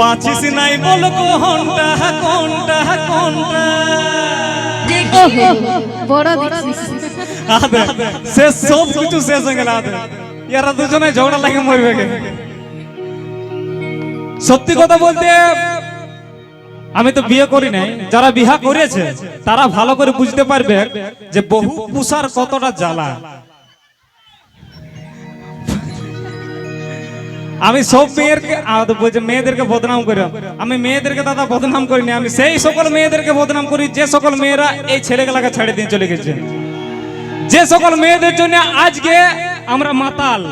পাছিস নাই বল কোনটা কোনটা কোনটা? ওহো, বড় আদে শেষ সব কিছু শেষ হয়ে গেল আদে। এরা দুজনে ঝগড়া লাগে মরবে গে। সত্যি কথা বলতে আমি তো বিয়ে করি নাই। যারা বিহা করেছে তারা ভালো করে বুঝতে পারবে যে বহু পুষার কতটা জ্বালা। আমি সব মেয়েরকে বলছে মেয়েদেরকে বদনাম করি আমি মেয়েদেরকে দাদা বদনাম করিনি আমি সেই সকল মেয়েদেরকে বদনাম করি যে সকল মেয়েরা এই ছেলেগুলাকে ছেড়ে দিয়ে চলে গেছে। যে সকল মেয়েদের জন্য আজকে আমরা মাতাল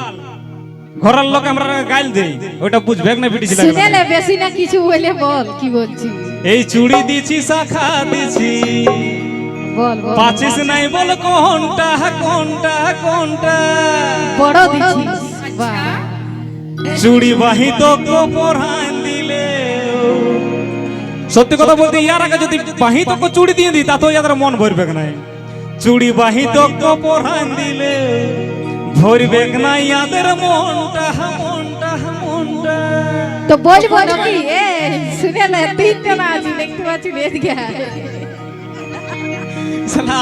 ঘরের লোক আমরা গাইল দেই ওটা বুঝবে না পিটি ছিল নে। বেশি না কিছু বলে বল কি বলছিস? এই চুড়ি দিছি শাখা দিছি। বল বল। পাচিস নাই বল কোনটা কোনটা কোনটা? বড় দিচ্ছিস বাহ। চুড়ি বাহি তো পড়ান দিলে। সত্যি কথা বলতে ইয়ার আগে যদি বাহি তো চুড়ি দিয়ে দিই তা তো ইয়াদের মন ভরবে না। চুড়ি বাহি তো পড়ান দিলে ভরবে না ইয়াদের মনটা মনটা মনটা। তো বলব নাকি এ শুনে নে তিনটা না আছি দেখতে পাচ্ছি রেত গিয়া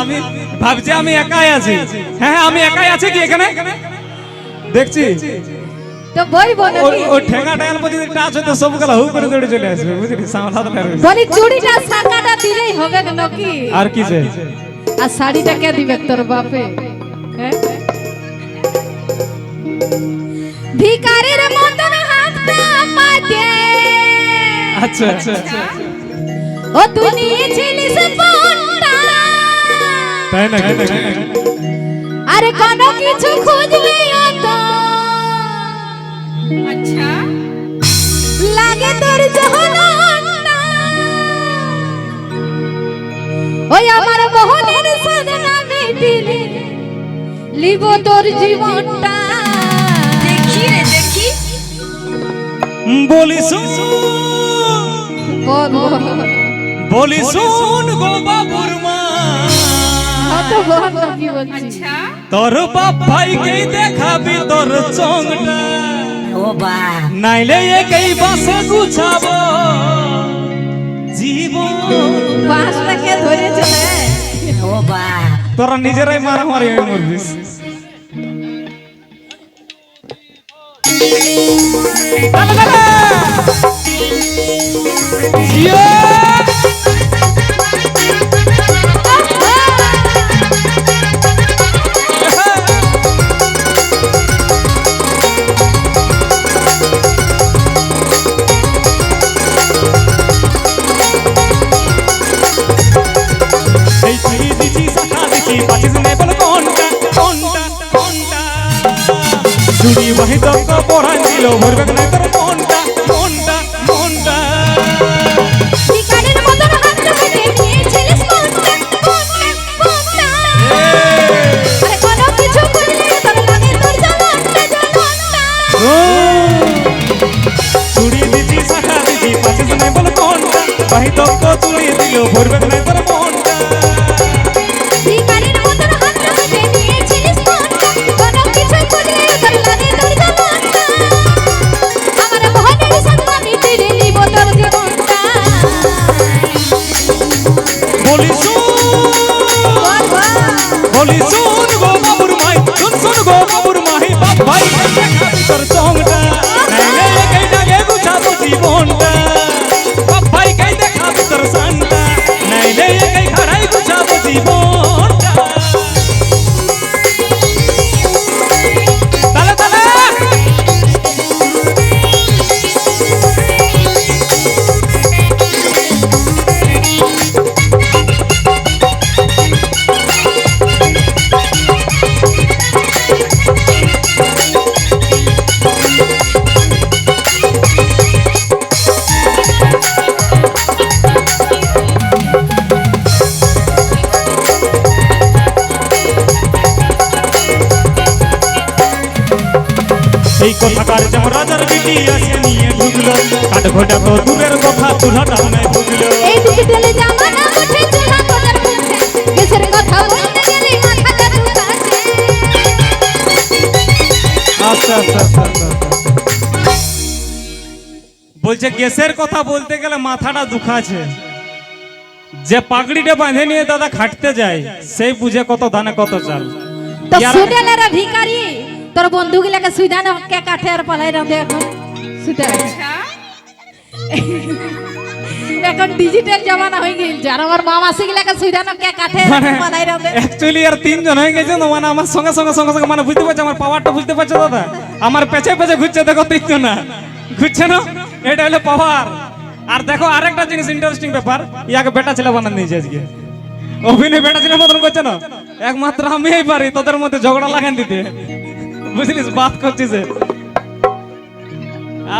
আমি ভাবছি আমি একাই আছি। হ্যাঁ হ্যাঁ, আমি একাই আছি কি এখানে? দেখছি। তো বলব নাকি ও ঠেঙ্গা মধ্যে যদি টাচ হতো সব গেলা হু করে দৌড়ে চলে আসবে বুঝলি? সামলাতে পারবে বলি চুড়িটা শাখাটা দিলেই হবে না নাকি আর কি যে? আর শাড়িটা কে দিবে তোর বাপে? হ্যাঁ? ভিকারির মতন হাতটা পাতে আচ্ছা আচ্ছা আচ্ছা। ও তুই নিয়েছিলিস ফোনটা তাই নাকি? আরে কোনো কিছু খুঁজলে তো আচ্ছা। লাগে তোর জহনটা ওই আমার মোহনের সাধনা মিটিলে লিব তোর জীবনটা। দেখি রে দেখি। বলি শুন। বল। বল বলি শুন গো বাবুর মা। অত বল না কি বলছিস। আচ্ছা। তোর বাপ ভাইকে দেখাবি তোর চংটা ও বা। নাইলে একই বাসে গুছাবো। জীবন। বাসটাকে ধরে চলে ও বা। তোরা নিজেরাই মারামারি হয়ে মরবিস দাদা, চুরি বাহি দক্ক পড়ান দিল ভরবে না তোর কোনটা কোনটা কোনটা ভিখারির মতন হাতটা পেতে নিয়েছিলিস ফোনটা ফোনটা ফোনটা আরে কোনো কিছু খুঁজলে তোর লাগে তোর জীবনটা জীবনটা চুরি দিছি শাখা দিছি পাচিস নাই বল কোনটা বাহি দক্ক চুরি দিল ভরবে না তোর কোনটা বলি এই কথাকার যেমন রাজার বিটি আসে নিয়ে ঢুকলো কাঠ ঘটা তো দূরের কথা তুলাটা নাই এই ডিজিটাল জামানা উঠে চলা তোদের মুখে দেশের কথা বলতে গেলে মাথাটা ঢুকাছে আচ্ছা আচ্ছা আচ্ছা আচ্ছা, আচ্ছা। বলছে গ্যাসের কথা বলতে গেলে মাথাটা দুখাছে। যে পাগড়িটা বাঁধে নিয়ে দাদা খাটতে যায় সেই বুঝে কত দানে কত চাল। তো সুডেলে রে ভিখারি তোর বন্ধুগুলাকে সুইদান কে কাঠে আর পালাই রাঁধে এখন? সুডে এখন ডিজিটাল জামানা হয়ে গেছে আর আমার মামা শিখলাকে সুইদান কে কাঠে আর মানে পালাই রাঁধে। অ্যাকচুয়ালি আর তিনজন হয়ে গেছে না মানে আমার সঙ্গে সঙ্গে সঙ্গে সঙ্গে মানে বুঝতে পারছ আমার পাওয়ারটা বুঝতে পারছ দাদা? আমার পেছে পেছে ঘুরছে দেখো তিনজন না। ঘুরছে না? এটা হলো পাওয়ার আর দেখো আরেকটা জিনিস ইন্টারেস্টিং ব্যাপার ইয়াকে বেটা ছেলে বানান দিয়েছে আজকে। অভিনয় বেটা ছেলে মতন করছে না? একমাত্র আমিই পারি তোদের মধ্যে ঝগড়া লাগান দিতে। বুঝলিস বাত করছিস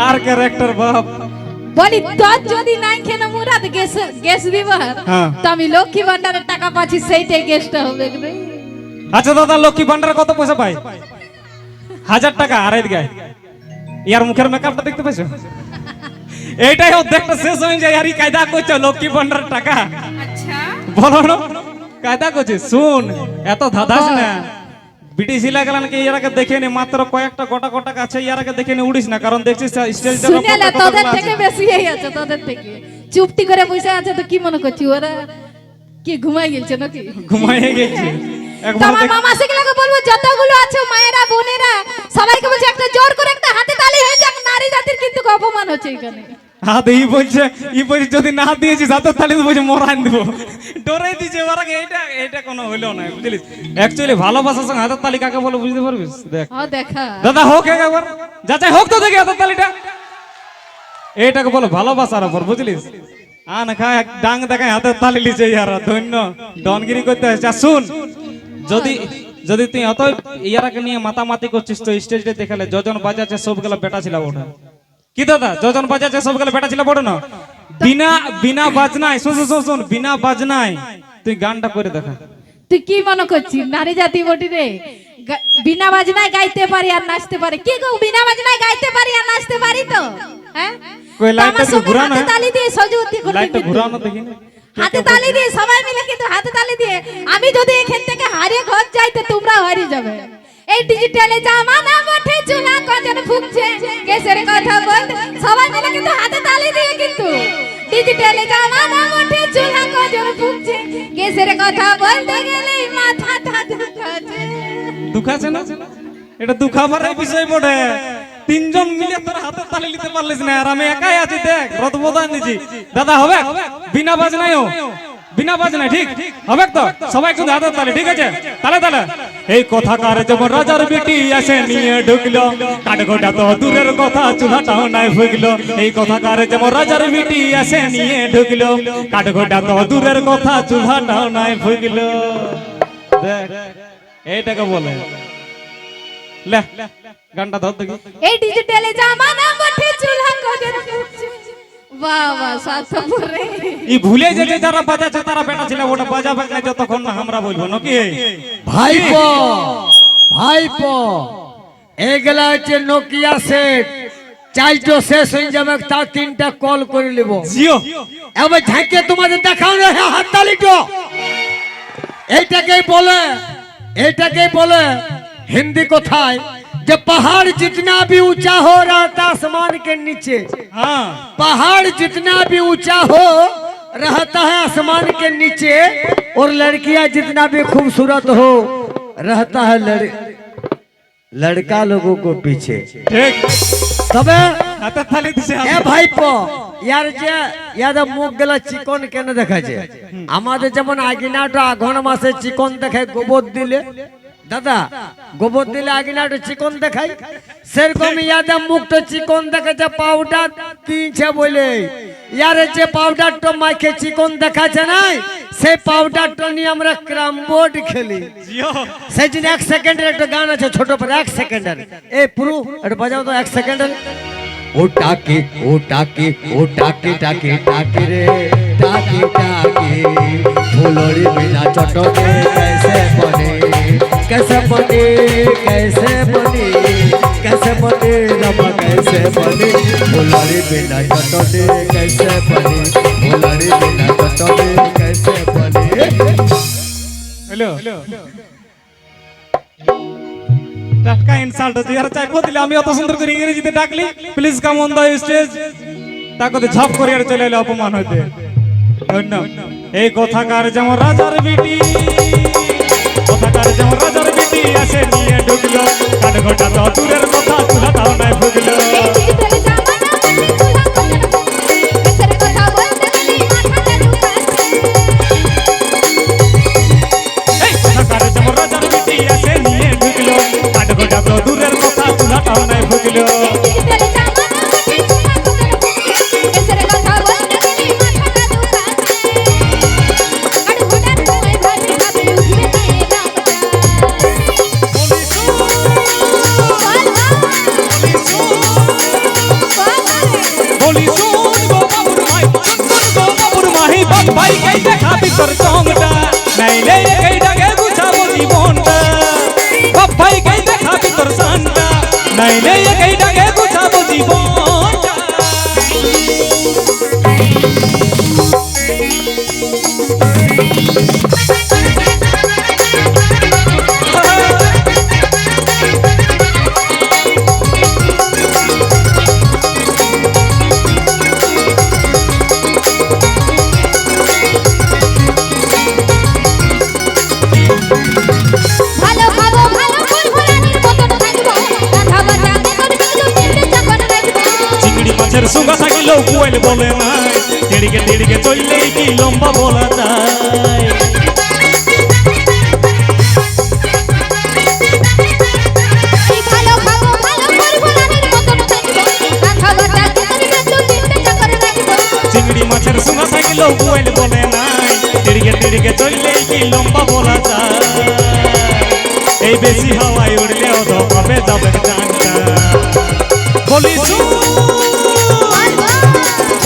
আর ক্যারেক্টার বাপ। বলি তোর যদি নাই খেলে মুরাদ গ্যাস গ্যাস দিব হ্যাঁ। তো আমি লক্ষ্মী ভান্ডারের টাকা পাচ্ছি সেইটাই গ্যাসটা হবে আচ্ছা দাদা লক্ষ্মী ভান্ডার কত পয়সা পাই? হাজার টাকা আড়াই গায়ে ইয়ার মুখের মেকআপটা দেখতে পাইছো? এইটাই অর্ধেকটা শেষ হয়ে যায় আর এই কায়দা করছ লক্ষ্মী ভান্ডার টাকা? বলো না। কায়দা করছে শুন এত ধাঁধাস না। বিটিসি লাগালান কি ইয়ারাকে দেখে নি মাত্র কয়েকটা গোটা গোটা কাছে ইয়ারাকে দেখে নি উড়িস না কারণ দেখছিস স্টেজটা শুনেলে তোদের থেকে বেশি আছে তোদের থেকে। চুপটি করে বসে আছে তো কি মনে করছি ওরা কি ঘুমাই গেছে নাকি? ঘুমাই গেছে। তোমার দেখ- মামা সেগুলোকে বলব যতগুলো আছে মায়েরা বোনেরা সবাইকে বলছে একটা জোর করে একটা হাতে তালি হয়ে যাক নারী জাতির কিন্তু অপমান হচ্ছে এখানে। হাত ই বলছে ই বলছে যদি না দিয়েছিস হাতের তালি তো বলছে মরান দিব ডরে দিছে ওরা এইটা এইটা কোনো হইল না বুঝলিস অ্যাকচুয়ালি ভালোবাসার সঙ্গে হাতের তালি কাকে বলে বুঝতে পারবিস দেখ দেখা দাদা হোক একবার যাচাই হোক তো দেখি হাতের তালিটা এইটাকে বলো ভালোবাসার ওপর বুঝলিস আন খা এক ডাং দেখায় হাতের তালি লিছে ইয়ারা ধন্য ডনগিরি করতে হয়েছে শুন যদি যদি তুই অত ইয়ারাকে নিয়ে মাতামাতি করছিস তো স্টেজে দেখালে যজন বাজাচ্ছে সবগুলো বেটা ছিল ওটা কি দাদা যজন বাজাচ্ছে সবগুলো বেটা ছিল বড় না? বিনা বিনা বাজনায় শুন শুন, শুন বিনা বাজনায় তুই গানটা করে দেখা। তুই কি মনে করছিস নারী জাতি বটি রে? বিনা বাজনায় গাইতে পারি আর নাচতে পারি। কি গো বিনা বাজনায় গাইতে পারি আর নাচতে পারি তো? হ্যাঁ? কই তো লাইটটা ঘুরানো, হাতে হ্যাঁ? তালি দিয়ে সজুতি করতে লাইটটা। ঘুরানো দেখি হাতে তালি দিয়ে সবাই মিলে কিন্তু হাতে তালি দিয়ে আমি যদি এখান থেকে হারিয়ে ঘর যাই তো তোমরা হারিয়ে যাবে। এই ডিজিটালে জামানা মাঠে চুলা কজন ফুকছে? কেসের কথা বলতে সবাই মিলে কিন্তু হাতে তালি দিয়ে কিন্তু। ডিজিটালে জামানা মাঠে চুলা কজন ফুকছে? কেসের কথা বলতে গেলে মাথা ঠাঠাছে দুখাছে না? এটা দুখাবার বিষয় বটে। তিনজন মিলে তোর হাতে তালি নিতে পারলিস না। আর আমি একাই আছি, দেখ রথ বোধান দিছি দাদা হবে? বিনা বাজনায়ও। বিনা বাজনায় ঠিক? হবে তো? সবাই কিন্তু হাতের তালি ঠিক আছে? তালে। তালে এই কথা কার যেমন রাজার বেটি আসে নিয়ে ঢুকলো। কাঠগোটা তো দূরের কথা চুলাটাও নাই ফুগলো এই কথা কার যেমন রাজার বেটি আসে নিয়ে ঢুকলো। কাঠগোটা তো দূরের কথা চুলাটাও নাই দেখ এইটাকে বলে। লে গানটা ধর দেখি। এই ডিজিটালে জামানা ই ভুলে যেতে যারা বাজাচ্ছে তারা বেটা ছিল ওটা বাজাবে না যতক্ষণ না আমরা বলব নাকি? ভাইপো ভাইপো এগুলা হচ্ছে নোকিয়া সেট শেষ হয়ে যাবে তার তিনটা কল করে নেব। জিও। এবার ঝাঁকে তোমাদের দেখাও না হ্যাঁ হাততালিটো এইটাকেই বলে এইটাকেই বলে হিন্দি কোথায়? যে पहाड़ जितना भी ऊंचा हो रहता आसमान के नीचे हाँ पहाड़ जितना भी ऊंचा हो रहता है आसमान के नीचे और लड़कियां जितना भी खूबसूरत हो रहता है लड़... लड़का लोगों को पीछे ঠিক তবে হাতে থালি দিছে এ ভাইপো ইয়ার যে ইয়ার মুখ গেলা চিকন কেন দেখাচ্ছে আমাদের যেমন আগিনাটা আঘন মাসে চিকন দেখায় গোবর দিলে দাদা গোবর দিলে আগে না একটু চিকন দেখাই। সেরকম ইয়াদা মুখটা চিকন দেখাচ্ছে পাউডার কিনছে বলে। ইয়ারে যে পাউডারটা মাইকে চিকন দেখাচ্ছে না সেই পাউডারটা নিয়ে আমরা ক্রাম বোর্ড খেলি। সেই জন্য এক সেকেন্ডের একটা গান আছে ছোট পরে এক সেকেন্ডের। এ পুরু একটা বাজাও তো এক সেকেন্ডের। ও টাকে ও টাকে ও টাকে টাকে টাকে রে। টাকে টাকে ফুলরি বিনা চটকে কেসে বনে। कैसे बने कैसे बने कैसे बने रमा कैसे बने भोलारी बिना कटने कैसे बने भोलारी बिना कटने कैसे बने हेलो টাটকা ইনসাল্ট হচ্ছে যারা চাইব দিলে আমি অত সুন্দর করে ইংরেজিতে ডাকলি please come on the stage তাকে ঝপ করে চলে এলো অপমান হইতে ধন্য এই কথাকার যেমন রাজার বেটি কথাকার যেমন রাজার বেটি আসে নিয়ে ঢুকলো কাঠ ঘটা তো দূরের কথা তুলা তাও নাই ভুগলো আমার সংটা নাইলে এই ডাকে গুছাবো জীবনটা। সবাই কে দেখাবি তোর সানটা নাইলে এই ডাকে বলে নাই তেড়িকে তেড়িকে চললেই কি লম্বা বলা যায়? মাছের সঙ্গে থাকলেও কোয়েল বলে নাই তেড়িকে তেড়িকে চললেই কি লম্বা বলা যায়? এই বেশি হাওয়ায় উড়লেও তো পাবে যাবে জানটা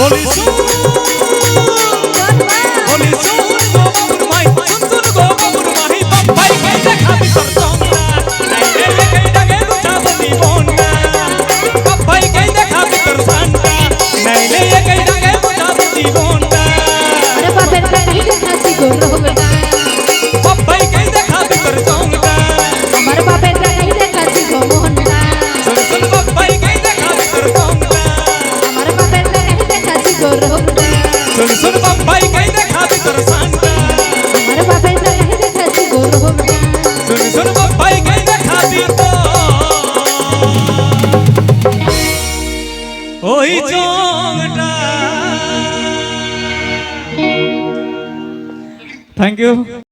Holy Spirit.